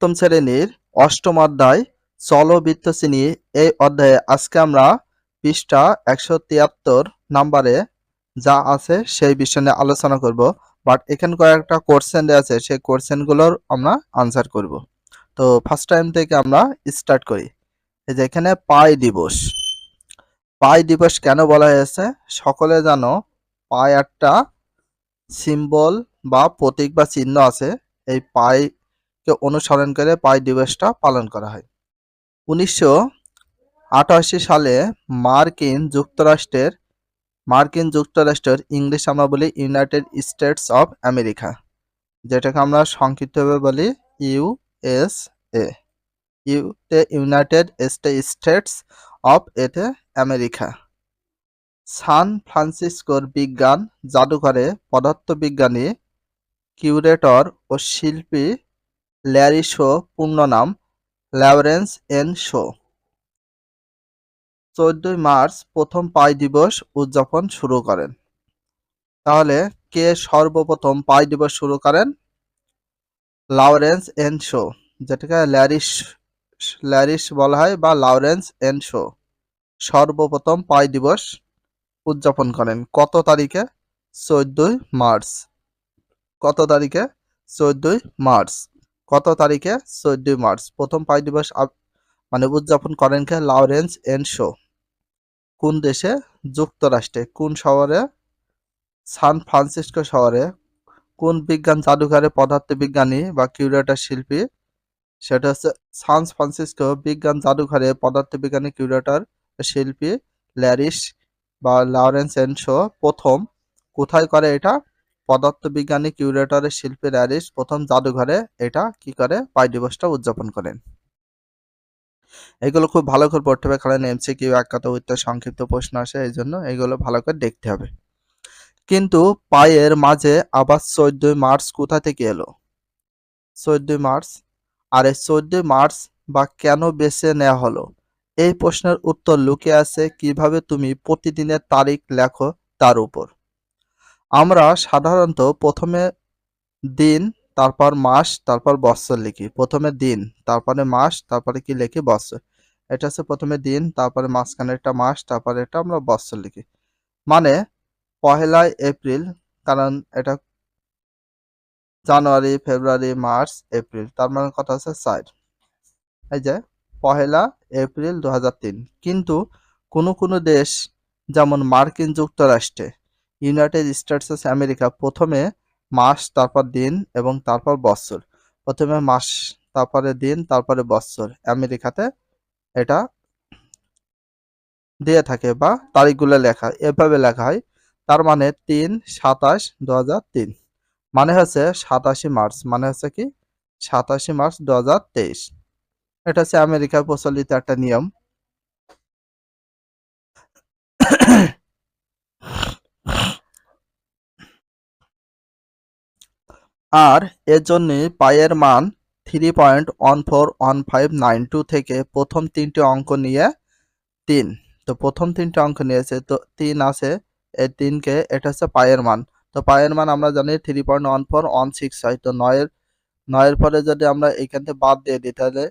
সপ্তম শ্রেণির অষ্টম অধ্যায় চলবৃত্ত শ্রেণি। এই অধ্যায়ে আজকে আমরা পৃষ্ঠা একশো তিয়াত্তর নাম্বারে যা আছে সেই বিষয় নিয়ে আলোচনা করব। বাট এখানে কয়েকটা কোশ্চেন দেওয়া আছে, সেই কোশ্চেনগুলোর আমরা আনসার করব। তো ফার্স্ট টাইম থেকে আমরা স্টার্ট করি। এই যে এখানে পাই দিবস। পাই দিবস কেন বলা হয়েছে? সকলে জানো পাই একটা সিম্বল বা প্রতীক বা চিহ্ন আছে। এই পাই কে অনুসরণ করে পাই দিবসটা পালন করা হয়। উনিশশো আটাশি সালে মার্কিন যুক্তরাষ্ট্রের মার্কিন যুক্তরাষ্ট্রের ইংলিশ আমরা বলি ইউনাইটেড স্টেটস অফ আমেরিকা যেটাকে আমরা সংক্ষিপ্তভাবে বলি ইউএসএ ইউতে ইউনাইটেড স্টেটস অফ এতে আমেরিকা সান ফ্রান্সিসকোর বিজ্ঞান, জাদুঘরে পদার্থবিজ্ঞানী, কিউরেটর ও শিল্পী ল্যারি শো পূর্ণ নাম ল্যাওরেন্স এন শো। চোদ্দই মার্চ প্রথম পাই দিবস উদযাপন শুরু করেন। তাহলে কে সর্বপ্রথম পাই দিবস শুরু করেন? লাউরেন্স এন শো, যেটাকে ল্যারিস ল্যারিস বলা হয় বা লাউরেন্স এন শো। সর্বপ্রথম পাই দিবস উদযাপন করেন কত তারিখে? চোদ্দই মার্চ। কত তারিখে? চোদ্দই মার্চ। কত তারিখে? চোদ্দই মার্চ। প্রথম পাই দিবস মানে উদযাপন করেন কে? লাউরেন্স এন্ড শো। কোন দেশে? যুক্তরাষ্ট্রে। কোন শহরে? সান ফ্রান্সিসকো শহরে। কোন বিজ্ঞান জাদুঘরে পদার্থবিজ্ঞানী বা কিউরেটার শিল্পী? সেটা হচ্ছে সান ফ্রান্সিসকো বিজ্ঞান জাদুঘরে পদার্থবিজ্ঞানী, কিউরেটার শিল্পী ল্যারিস বা লরেন্স এন্ড শো। প্রথম। কোথায় করে এটা? পদার্থবিজ্ঞানী কিউরেটরের শিল্পী ল্যারিস প্রথম জাদুঘরে এটা কি করে? পাই দিবসটা উদযাপন করেন। এগুলো খুব ভালো করে পড়তে হবে, কারণ এমসিকিউ এক কথা উত্তর সংক্ষিপ্ত প্রশ্ন আসে, এই জন্য এগুলো ভালো করে দেখতে হবে। কিন্তু পায়ের মাঝে আবার চোদ্দই মার্চ কোথা থেকে এলো? চোদ্দই মার্চ? আর এই চোদ্দই মার্চ বা কেন বেছে নেওয়া হলো? এই প্রশ্নের উত্তর লুকিয়ে আছে কীভাবে তুমি প্রতিদিনের তারিখ লেখো তার উপর। আমরা সাধারণত প্রথমে দিন, তারপর মাস, তারপর বৎসর লিখি। প্রথমে দিন, তারপরে মাস, তারপরে কি লিখি? বৎসর। এটা হচ্ছে প্রথমে দিন, তারপরে মাঝখানে একটা মাস, তারপরে এটা আমরা বৎসর লিখি। মানে পহেলা এপ্রিল, কারণ এটা জানুয়ারি, ফেব্রুয়ারি, মার্চ, এপ্রিল, তার মানে কথা হচ্ছে চার এই যে পহেলা এপ্রিল দু হাজার তিন। কিন্তু কোনো কোনো দেশ, যেমন মার্কিন যুক্তরাষ্ট্রে ইউনাইটেড স্টেটস অফ আমেরিকা প্রথমে মাস, তারপর দিন এবং তারপর বছর। প্রথমে মাস, তারপরে দিন, তারপরে বছর আমেরিকাতে এটা দিয়ে থাকে বা তারিখগুলো লেখা, এভাবে লেখা হয়। তার মানে তিন সাতাশ দু মানে হচ্ছে সাতাশি মার্চ মানে হচ্ছে কি? সাতাশি মার্চ দু এটা হচ্ছে আমেরিকার প্রচলিত একটা নিয়ম। আর এর জন্য পায়ের মান three point one four one five nine two থেকে প্রথম তিনটে অঙ্ক নিয়ে তিন। তো প্রথম তিনটে অঙ্ক নিয়েছে, তো তিন আছে, এই তিনকে, এটা হচ্ছে পায়ের মান। তো পায়ের মান আমরা জানি three point one four one six হয়, তো নয়ের নয়ের পরে যদি আমরা এইখান থেকে বাদ দিয়ে দিই, তাহলে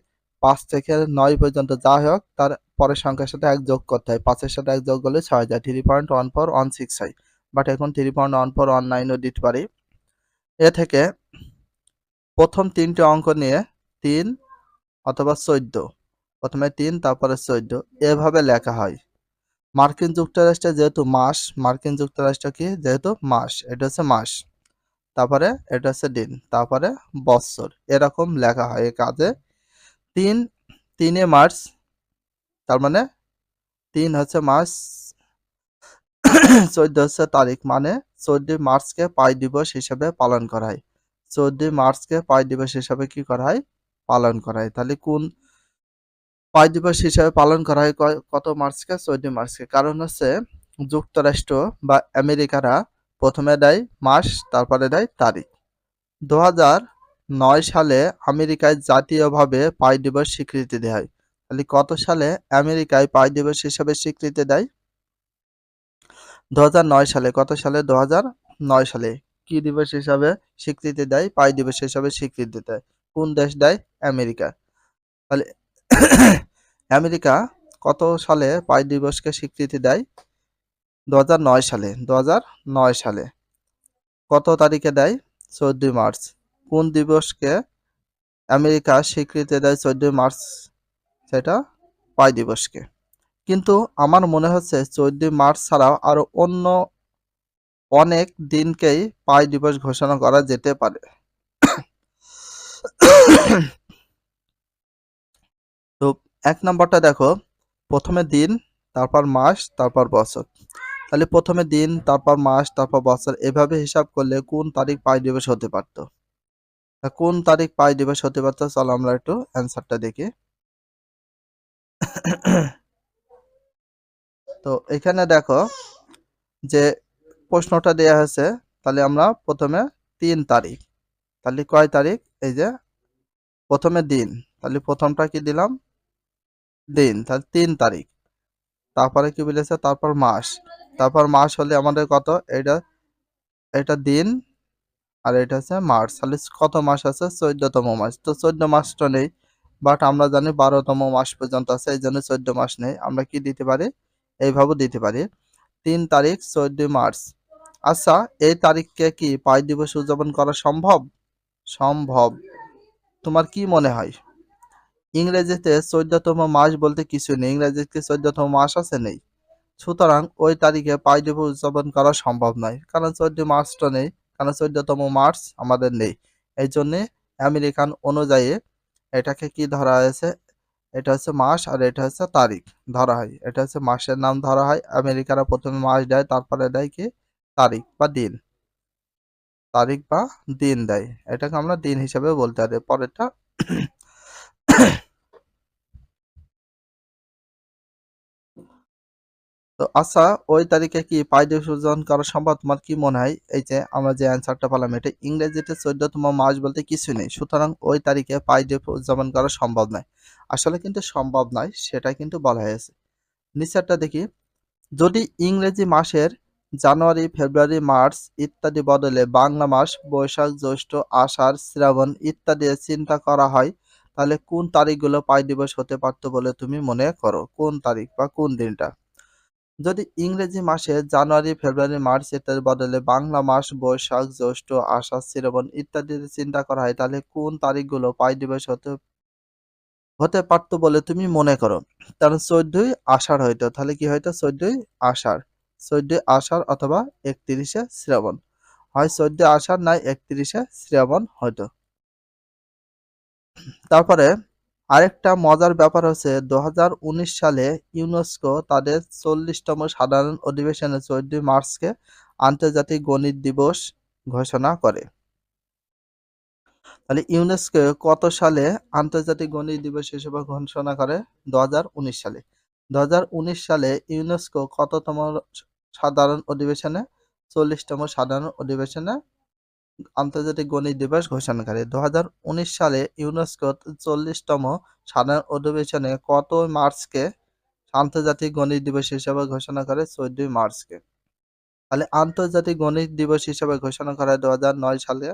পাঁচ থেকে নয় পর্যন্ত যা হোক, তার পরের সংখ্যার সাথে এক যোগ করতে হয়। পাঁচের সাথে এক যোগ করলে ছয় যায় three point one four one six হয়। বাট এখন three point one four one নাইনও দিতে পারি। এ থেকে প্রথম তিনটে অঙ্ক নিয়ে তিন অথবা চোদ্দ। প্রথমে তিন, তারপরে চোদ্দ। এভাবে লেখা হয়। মার্কিন যুক্তরাষ্ট্রে যেহেতু মাস, মার্কিন যুক্তরাষ্ট্র কি? যেহেতু মাস, এটা হচ্ছে মাস। তারপরে এটা হচ্ছে দিন, তারপরে বৎসর এরকম লেখা হয় এই কাজে। তিন, তিনে মার্চ, তার মানে তিন হচ্ছে মার্চ চোদ্দ হচ্ছে তারিখ। মানে চোদ্দই মার্চকে পাই দিবস হিসাবে পালন করা হয়। চোদ্দই মার্চকে পাই দিবস হিসাবে কি করা হয়? পালন করা হয়। তাহলে কোন পাই দিবস হিসাবে পালন করা হয়? কত মার্চকে? চোদ্দই মার্চকে। কারণ হচ্ছে যুক্তরাষ্ট্র বা আমেরিকারা প্রথমে দেয় মাস, তারপরে দেয় তারিখ। দু নয় সালে আমেরিকায় জাতীয়ভাবে পাই দিবস স্বীকৃতি দেয় হয়। তাহলে কত সালে আমেরিকায় পাই দিবস হিসাবে স্বীকৃতি দেয়? দু সালে, কত সালে? দু সালে। কি দিবস হিসাবে স্বীকৃতি দেয়? পাই দিবস হিসাবে স্বীকৃতি দেয়। কোন দেশ দেয়? আমেরিকা। তাহলে আমেরিকা কত সালে পাই দিবসকে স্বীকৃতি দেয়? দু হাজার নয় সালে। দু হাজার নয় সালে। কত তারিখে দেয়? চোদ্দই মার্চ। কোন দিবসকে আমেরিকা স্বীকৃতি দেয়? চোদ্দই মার্চ। সেটা পাই দিবসকে। কিন্তু আমার মনে হচ্ছে চোদ্দই মার্চ ছাড়াও আরও অন্য অনেক দিনকেই পাই দিবস ঘোষণা করা যেতে পারে। তো এক নম্বরটা দেখো, প্রথমে দিন, তারপর মাস, তারপর বছর। তাহলে প্রথমে দিন, তারপর মাস, তারপর বছর, এভাবে হিসাব করলে কোন তারিখ পাই দিবস হতে পারতো? কোন তারিখ পাই দিবস হতে পারতো? চলো আমরা একটু অ্যান্সারটা দেখি। তো এখানে দেখো যে প্রশ্নটা দেয়া হয়েছে, তাহলে আমরা প্রথমে তিন তারিখ, তাহলে কয় তারিখ? এই যে প্রথমে দিন, তাহলে প্রথমটা কি দিলাম? দিন, তাহলে তিন তারিখ। তারপরে কি বলেছে? তারপর মাস। তারপর মাস হলে আমাদের কত? এটা এটা দিন আর এটা হচ্ছে মার্চ। তাহলে কত মাস আছে? চোদ্দতম মাস। তো চোদ্দ মাসটা নেই বাট আমরা জানি বারোতম মাস পর্যন্ত আছে, এই জন্য চোদ্দ মাস নেই। আমরা কি দিতে পারি? এইভাবে দিতে পারি। তিন তারিখ, চোদ্দই মার্চ। আচ্ছা এই তারিখকে কি পাই দিবস উদযাপন করা সম্ভব? সম্ভব। তোমার কি মনে হয়? ইংরেজিতে চোদ্দতম মাস বলতে কিছু নেই। ইংরেজিতে চোদ্দতম মাস আছে নেই। সুতরাং ওই তারিখে পাই দিবস উদযাপন করা সম্ভব নয়। কারণ চোদ্দ মার্চটা নেই। কারণ চোদ্দতম মার্চ আমাদের নেই। এই জন্যে আমেরিকান অনুযায়ী এটাকে কি ধরা হয়েছে? এটা হচ্ছে মাস আর এটা হচ্ছে তারিখ ধরা হয়। এটা হচ্ছে মাসের নাম ধরা হয়। আমেরিকারা প্রথমে মাস দেয়, তারপরে দেয় কি? তারিখ বা দিন। তারিখ বা দিন দেয়। এটাকে আমরা দিন হিসেবে বলতে পারি। পরেরটা আচ্ছা ওই তারিখে কি পাই দিবস উদযাপন করা সম্ভব তোমার কি মনে হয়? এই যে, আমরা যে অ্যান্সারটা পেলাম, এটা ইংরেজিতে চোদ্দতম মাস বলতে কিছু নেই। সুতরাং ওই তারিখে পাই দিবস উদযাপন করা সম্ভব নয় আসলে কিন্তু সম্ভব নয় সেটা কিন্তু বলা হয়েছে। নিচেরটা দেখি। যদি ইংরেজি মাসের জানুয়ারি, ফেব্রুয়ারি, মার্চ ইত্যাদি বদলে বাংলা মাস, বৈশাখ, জ্যৈষ্ঠ, আষাঢ়, শ্রাবণ ইত্যাদি চিন্তা করা হয়, তাহলে কোন তারিখগুলো পাই দিবস হতে পারতো বলে তুমি মনে করো? কোন তারিখ বা কোন দিনটা? যদি ইংরেজি মাসে জানুয়ারি, ফেব্রুয়ারি মার্চ ইত্যাদি বদলে বাংলা মাস, বৈশাখ, জ্যৈষ্ঠ, আষাঢ়, শ্রাবণ ইত্যাদি চিন্তা করা হয়, তাহলে কোন তারিখগুলো পাই দিবস হতে হতে পারতো বলে তুমি মনে করো? কারণ চোদ্দই আষাঢ় হইতো, তাহলে কি হইতো? চোদ্দই আষাঢ়। চোদ্দই আষাঢ় অথবা একত্রিশে শ্রাবণ। হয় চোদ্দ আষাঢ় নাই একত্রিশে শ্রাবণ হইতো। তারপরে আরেকটা মজার ব্যাপার হচ্ছে দু হাজার উনিশ সালে ইউনেস্কো তাদের চল্লিশতম সাধারণ অধিবেশনে চোদ্দই মার্চকে আন্তর্জাতিক গণিত দিবস ঘোষণা করে। তাহলে ইউনেস্কো কত সালে আন্তর্জাতিক গণিত দিবস হিসেবে ঘোষণা করে? দু হাজার উনিশ সালে। দু হাজার উনিশ সালে ইউনেস্কো কততম সাধারণ অধিবেশনে? চল্লিশতম সাধারণ অধিবেশনে আন্তর্জাতিক গণিত দিবস ঘোষণা করে। দুহাজার উনিশ সালে ইউনেস্কো চল্লিশতম সাধারণ অধিবেশনে কত মার্চকে আন্তর্জাতিক গণিত দিবস হিসেবে ঘোষণা করে? চোদ্দই মার্চকে। তাহলে আন্তর্জাতিক গণিত দিবস হিসেবে ঘোষণা করা দু সালে।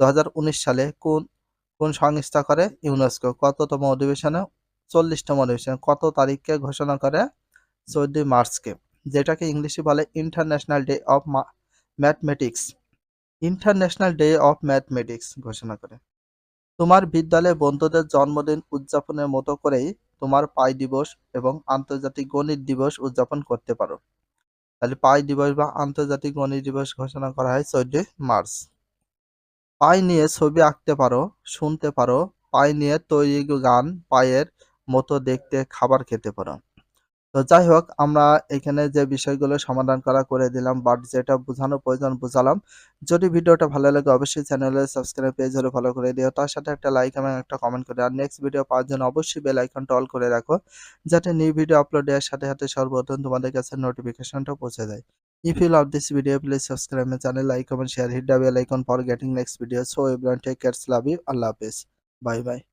দুহাজার উনিশ সালে কোন কোন সংস্থা করে? ইউনেস্কো। কততম অধিবেশনে? চল্লিশতম অধিবেশনে। কত তারিখকে ঘোষণা করে? চোদ্দই মার্চকে। যেটাকে ইংলিশে বলে International Day of Mathematics International Day of Mathematics ঘোষণা করে। তোমার বিদ্যালয়ে বন্ধুদের জন্মদিন উদযাপনের মতো করেই তোমার পাই দিবস এবং আন্তর্জাতিক গণিত দিবস উদযাপন করতে পারো। তাহলে পাই দিবস বা আন্তর্জাতিক গণিত দিবস ঘোষণা করা হয় চোদ্দই মার্চ। পাই নিয়ে ছবি আঁকতে পারো, শুনতে পারো, পাই নিয়ে তৈরি গান, পায়ের মতো দেখতে খাবার খেতে পারো। তো যাই হোক আমরা এখানে যে বিষয়গুলো সমাধান করা করে দিলাম বাট যেটা বোঝানো প্রয়োজন বোঝালাম যদি ভিডিওটা ভালো লাগে অবশ্যই চ্যানেলে সাবস্ক্রাইব পেজ হলে ফলো করে দিও তার সাথে একটা লাইক এবং একটা কমেন্ট করে আর নেক্সট ভিডিও পাওয়ার জন্য অবশ্যই বেল আইকনটা অল করে রাখো যাতে নিউ ভিডিও আপলোড দেওয়ার সাথে সাথে সর্বপ্রথম তোমাদের কাছে নোটিফিকেশনটা পৌঁছে যায় If you love this video, please subscribe my channel, like, comment, share, hit the bell icon for getting next video. So everyone take care, love you, Allah Hafiz. Bye bye.